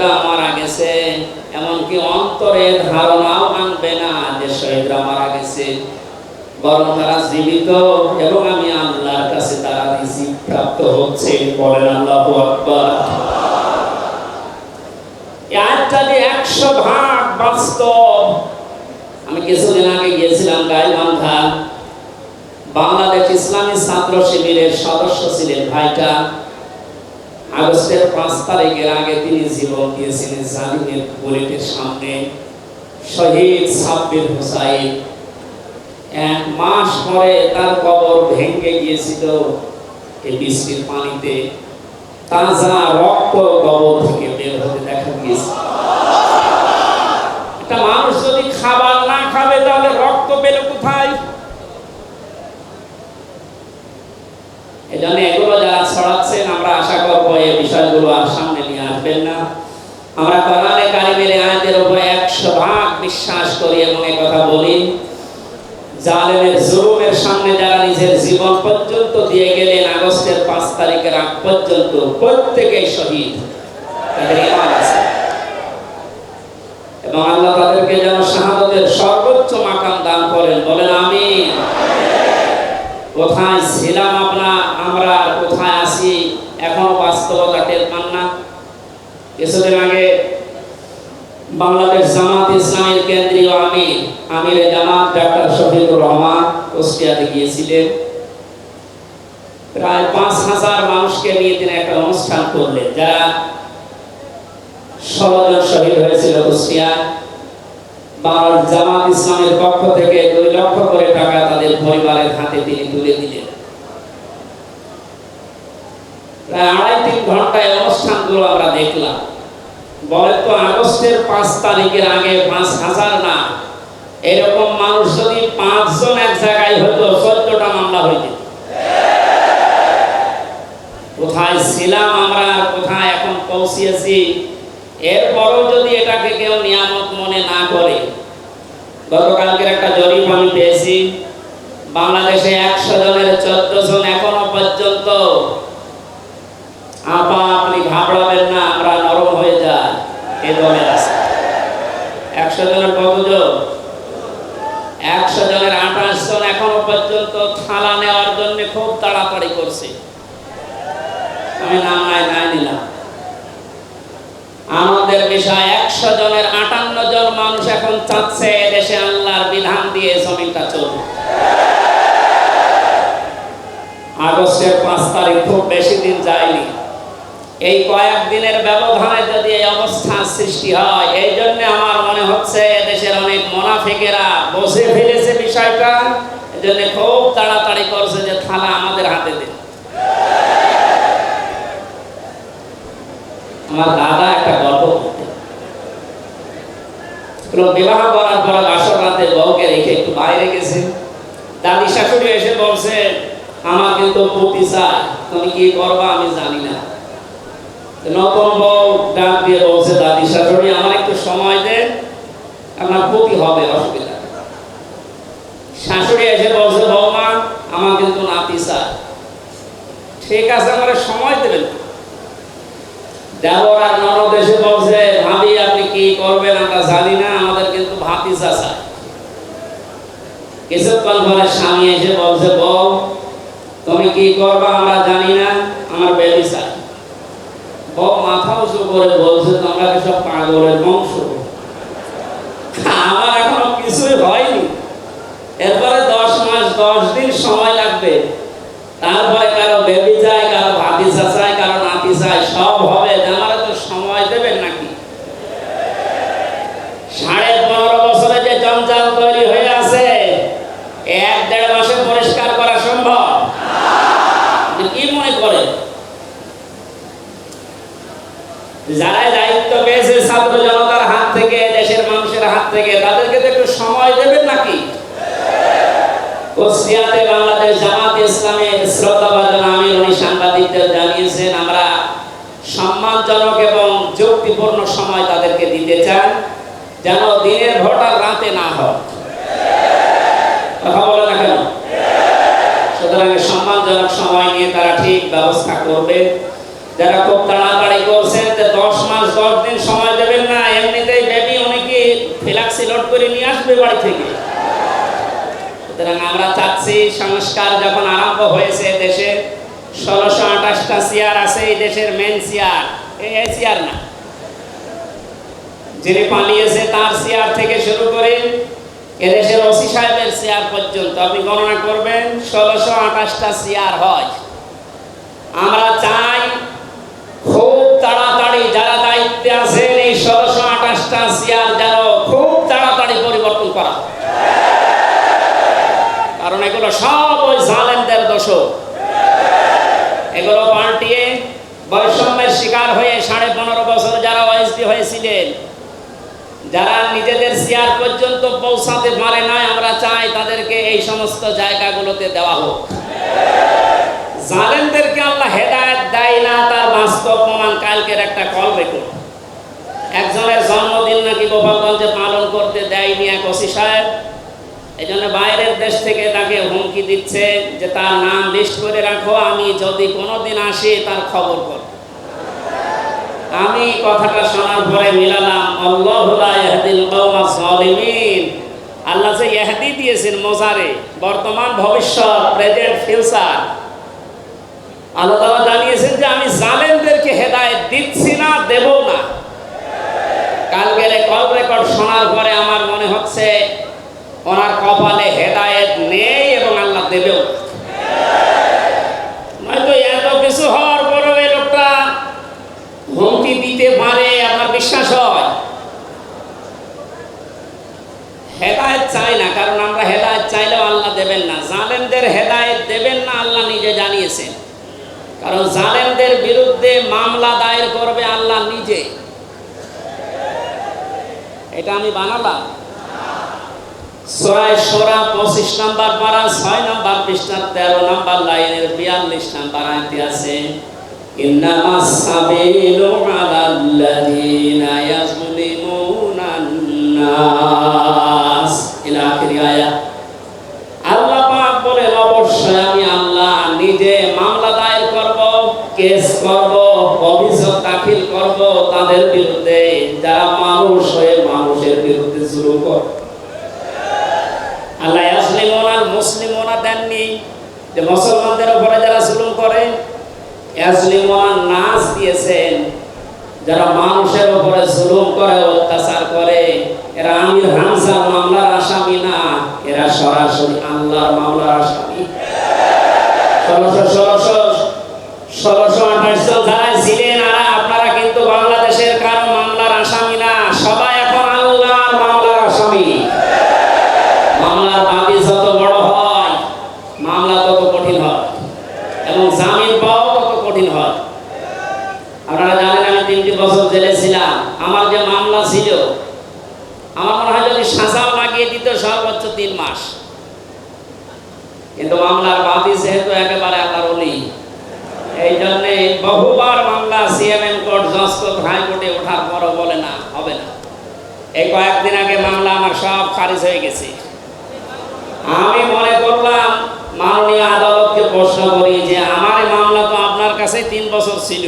শহীদরা মারা গেছে, এমনকি অন্তরে ধারণাও আনবে না যে শহীদরা মারা গেছে। বরং তারা জীবিত এবং আমি আল্লাহর কাছে তারা রিজিক প্রাপ্ত হচ্ছে বলেন আল্লাহ আকবার। এই আয়াতটা একশো ভাগ বাস্তব। আমি কিছুদিন আগে গিয়েছিলাম গাইবান্ধা। বাংলাদেশ ইসলামী ছাত্র শিবিরের সদস্য ছিলেন ভাইটা। আগস্টের পাঁচ তারিখের আগে তিনি জীবন দিয়েছিলেন জালিমের বুলেটের সামনে। শহীদ সাব্বির হোসাইন। এক মাস পরে তার কবর ভেঙে গিয়েছিল এই বৃষ্টির পানিতে। তাজা রক্ত কবর থেকে বের হতে দেখা গিয়েছে। একটা মানুষ যদি খাবার না খাবে, তাহলে রক্ত পেল কোথায়? এই জন্য এগুলো যারা ছড়াচ্ছেন, আমরা আশা বিষয়গুলো আর সামনে নিয়ে আসবেন না। আমরা কোরআনে কারিমের আয়াতের উপরে একশো ভাগ বিশ্বাস করি এবং কথা বলি, জালেমের জুলুমের সামনে যারা নিজের জীবন পর্যন্ত দিয়ে গেলেন, আগস্টের পাঁচ তারিখের আগ পর্যন্ত প্রত্যেকেই শহীদ। তাদের ইমান আছে। এবং আল্লাহ তাদেরকে যেন শাহাদতের সর্বোচ্চ মাকাম দান করেন, বলেন আমি কোথায় ছিলাম আমরা? আমরা কোথায় আছি? এখনও বাস্তবতা কিছুদিন আগে বাংলাদেশ জামাত ইসলামের কেন্দ্রীয় আমির, আমিরে জামাত ডাক্তার শফিকুর রহমান কুষ্টিয়াতে গিয়েছিলেন। প্রায় পাঁচ হাজার মানুষকে নিয়ে তিনি একটা অনুষ্ঠান করলেন। যারা ষোলো জন শহীদ হয়েছিল কুষ্টিয়া। বাংলাদেশ জামাত ইসলামের পক্ষ থেকে দুই লক্ষ করে টাকা তাদের পরিবারের হাতে তিনি তুলে দিলেন। প্রায় আড়াই তিন ঘন্টায় অনুষ্ঠানগুলো আমরা দেখলাম। বলে তো আগস্টের পাঁচ তারিখের আগে পাঁচ হাজার না। এরকম মানুষ যদি পাঁচজন এক জায়গায় হতো, চোদ্দটা মামলা যেত কোথায় ছিলাম আমরা, কোথায় এখন পৌঁছিয়েছি এরপরও যদি এটাকে কেউ নিয়ামত মনে না করে, গতকালকের একটা জরিপ আমি পেয়েছি। বাংলাদেশে একশো জনের চোদ্দ জন এখনও পর্যন্ত আপা আপনি ঘাবড়াবেন না আমরা নরম হয়ে যাই এ দলে আছে একশো জনের কতজন একশো জনের আঠাশ জন এখনও পর্যন্ত থালা নেওয়ার জন্য খুব তাড়াতাড়ি করছে। আমি নাম নাই নাই নিলাম। আমাদের বিষয়, একশো জনের আটান্ন জন মানুষ এখন চাচ্ছে দেশে আল্লাহর বিধান দিয়ে জমিনটা চলবে আগস্টের পাঁচ তারিখ খুব বেশি দিন যায়নি। এই কয়েক দিনের ব্যবধানে যদি এই অবস্থা সৃষ্টি হয়, এই জন্য আমার হচ্ছে দেশের অনেক মোনাফিকেরা বসে ফেলেছে বিষয়টা। এই জন্য খুব তাড়াতাড়ি করছে যে থালা আমাদের হাতে দেন আমার দাদা একটা গল্প বিবাহ করার পর বাসর রাতে বউকে রেখে একটু বাইরে গেছে। দাদি শাশুড়ি এসে বলছে আমার কিন্তু পতি চায় তুমি কি করবা আমি জানি না। নতুন বউ ডাক দিয়ে বলছে, দাদি শাশুড়ি, আমার একটু সময় দেন আপনার ক্ষতি হবে অসুবিধা। শাশুড়ি এসে বলছে, বৌমা, আমার কিন্তু নাতি চায় ঠিক আছে আমার সময় দেবেন ননদ এসে বলছে, ভাবি, আপনি কি করবেন আমরা জানি না, আমাদের কিন্তু স্বামী এসে বলছে, বউ, তুমি কি করবা আমরা জানি না, আমার বেবি চাই বউ মাথা উঁচু করে বলছে, তোমরা সব পাগলের বংশ? আমার এখনও কিছুই হয়নি। এরপরে দশ মাস দশ দিন সময় লাগবে। তারপরে কারও বেবি চাই কারও ভাতিজা চাই কারও নাতি চাই সব হবে আমার তো সময় দেবেন নাকি সাড়ে পনেরো বছরে যে জঞ্জাল তৈরি হয়ে আছে এক দেড় মাসে পরিষ্কার করা সম্ভব আপনি কি মনে করেন যারা দায়িত্ব পেয়েছে ছাত্র জনতার হাত থেকে দেশের মানুষের হাত থেকে তাদেরকে তো একটু সময় দেবেন নাকি কুষ্টিয়াতে বাংলাদেশ জামাত ইসলামের শ্রদ্ধাভাজন আমির উনি সাংবাদিকদের জানিয়েছেন, আমরা সম্মানজনক এবং যুক্তিপূর্ণ সময় তাদেরকে দিতে চান যেন দিনের ভোটার রাতে না হয়। কথা বলে না কেন? সুতরাং সম্মানজনক সময় নিয়ে তারা ঠিক ব্যবস্থা করবে। যারা খুব তাড়াতাড়ি করছেন, যে দশ মাস, দশ দিন সময় দেবেন না, এমনিতেই বেবি অনেকে ফিলাক্সি লোড করে নিয়ে আসবে বাড়ি থেকে? সুতরাং আমরা চাচ্ছি সংস্কার যখন আরম্ভ হয়েছে ষোলোশো আঠাশটা চেয়ার আছে এই দেশের মেন চেয়ার। এই চেয়ার না। যিনি পালিয়েছে তার চেয়ার থেকে শুরু করে এদেশের ওসি সাহেবের চেয়ার পর্যন্ত। আপনি গণনা করবেন, ষোলোশো আঠাশটা চেয়ার হয়। আমরা চাই খুব তাড়াতাড়ি যারা দায়িত্বে আছেন এই ষোলোশো আঠাশটা চেয়ার যেন খুব তাড়াতাড়ি পরিবর্তন করা হয়। কারণ এগুলো সব ওই জালেমদের দোষ এগুলো পাল্টিয়ে বৈষম্যের শিকার হয়ে সাড়ে পনেরো বছর যারা ওএসডি হয়েছিলেন, যারা নিজেদের চেয়ার পর্যন্ত পৌঁছাতে পারে নাই, আমরা চাই তাদেরকে এই সমস্ত জায়গাগুলোতে দেওয়া হোক। জালেমদেরকে আল্লাহ হেদায়েত দেয় না, তার বাস্তব প্রমাণ কালকের একটা কল রেকর্ড একজনের জন্মদিন নাকি গোপালগঞ্জে পালন করতে দেয়নি এক ওসি সাহেব। এই জন্য বাইরের দেশ থেকে তাকে হুমকি দিচ্ছে যে তার নাম লিস্ট করে রাখো, আমি যদি কোনোদিন আসি তার খবর কর আমি কথাটা শোনার পরে মিলালাম, আল্লাহ যে ইহদি দিয়েছেন মোজারে, বর্তমান ভবিষ্যৎ, প্রেজেন্ট, ফিউচার। আল্লাহ তাআলা জানিয়েছেন যে আমি জালেমদেরকে হেদায়েত দিচ্ছি না, দেব না। কালকের কল রেকর্ড শোনার পরে আমার মনে হচ্ছে ওনার কপালে হেদায়েত নেই এবং আল্লাহ দেবেও। নয়তো এত কিছু হওয়ার পরেও এই লোকটা হুমকি দিতে পারে, আপনার বিশ্বাস হয়? হেদায়েত চাই না, কারণ আমরা হেদায়েত চাইলেও আল্লাহ দেবেন না। জালেমদের হেদায়েত দেবেন না, আল্লাহ নিজে জানিয়েছেন। কারণ জালেমদের বিরুদ্ধে মামলা দায়ের করবে আল্লাহ নিজে। এটা আমি বানালাম। ছয় সোরা পঁচিশ নাম্বার পারা, ছয় নাম্বার পৃষ্ঠার তেরো নাম্বার লাইনের বিয়াল্লিশ নাম্বার আয়তে আছে ইন্নামা ইয়াসলিমুন আর মুসলিমুনা দেননি। যে মুসলমানদের উপরে যারা জুলুম করে ইয়াসলিমুন নাস দিয়েছেন। যারা মানুষের উপরে জুলুম করে, অত্যাচার করে, এরা আমির হামজার মামলার আসামি না, এরা সরাসরি আল্লাহর মামলার আসামি। ষোলোশো ষোলোশো ষোলোশো আঠাশ যারা ছিলেন আপনারা কিন্তু বাংলাদেশের কারও মামলার আসামি না, সবাই এখন আল্লাহর মামলার আসামি মামলার বাদী যত বড় হয় মামলা তত কঠিন হয় এবং জামিন পাওয়াও তত কঠিন হয় আপনারা জানেন আমি তিনটি বছর জেলে ছিলাম। আমার যে মামলা ছিল, আমার মনে হয় যদি সাঁচাও লাগিয়ে দিত সর্বোচ্চ তিন মাস। কিন্তু মামলার বাদী যেহেতু একেবারে আল্লাহর অলি, এই জন্যে বহুবার মামলা সিএমএম কোর্ট জজ কোর্ট হাইকোর্টে ওঠার পরও বলে না, হবে না। এই কয়েকদিন আগে মামলা আমার সব খারিজ হয়ে গেছে। আমি মনে করলাম, মাননীয় আদালতকে প্রশ্ন করি যে আমার মামলা তো আপনার কাছে তিন বছর ছিল।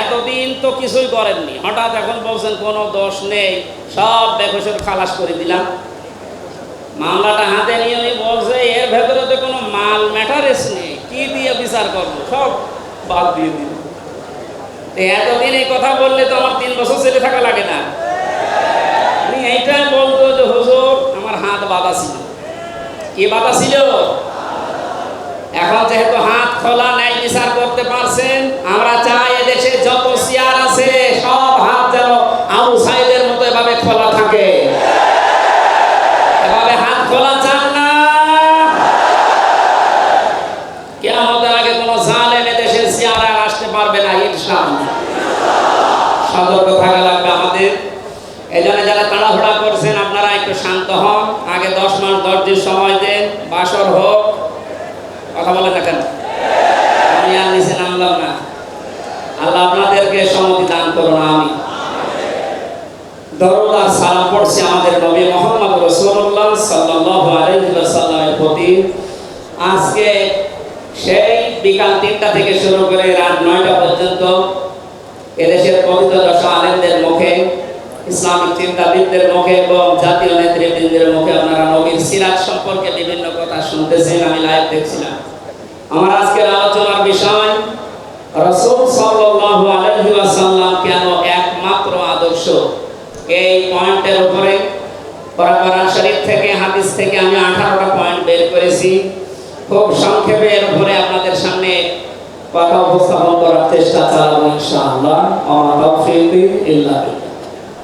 এতদিন তো কিছুই করেননি। হঠাৎ এখন বলছেন, কোনো দোষ নেই, সব বেকসের খালাস করে দিলাম। মামলাটা হাতে নিয়ে উনি বলছে, এর ভেতরে তো কোনো মাল ম্যাটারেস নেই, কি দিয়ে বিচার করব? সব বাদ দিয়ে দিল। এতদিন এই কথা বললে তো আমার তিন বছর ছেলে থাকা লাগে না। উনি এইটাই বলতো যে, হুজুর, আমার হাত বাঁধা ছিল। কি বাধা ছিল? এখন যেহেতু হাত খোলা ন্যায় বিচার করতে পারছেন, আমরা চাই যারা তাড়াহুড়া করছেন, আপনারা একটু শান্ত হন। আগে দশ মাস, দশ দিন সময় দেন, বাসর হোক। কথা বলেন না কেন আমি আর নিচে নামলাম না। আল্লাহ আপনাদেরকে সম্মতি দান করুন আমি দরুদ আর সালাম আমাদের নবী মোহাম্মদ রসুল্লাহ আলাইহি প্রতি। আজকে সেই বিকাল তিনটা থেকে শুরু করে রাত নয়টা পর্যন্ত এদেশের পবিত্র দশা আলেমদের ইসলামিক চিন্তাবিদদের মুখে এবং জাতীয় নেতৃবৃন্দের মুখে আপনারা নবীর সিরাজ সম্পর্কে বিভিন্ন কথা শুনতেছেন, আমি লাইভ দেখছিলাম। আমার আজকের আলোচনার বিষয়, রসুল সাল্লাল্লাহু আলাইহি ওয়াসাল্লাম কেন একমাত্র আদর্শ? এই পয়েন্টের উপরে কোরআন শরীফ থেকে, হাদিস থেকে আমি আঠারোটা পয়েন্ট বের করেছি। খুব সংক্ষেপে এর উপরে আপনাদের সামনে কথা উপস্থাপন করার চেষ্টা চালাবো ইনশাআল্লাহ। আমার তৌফিক ইল্লা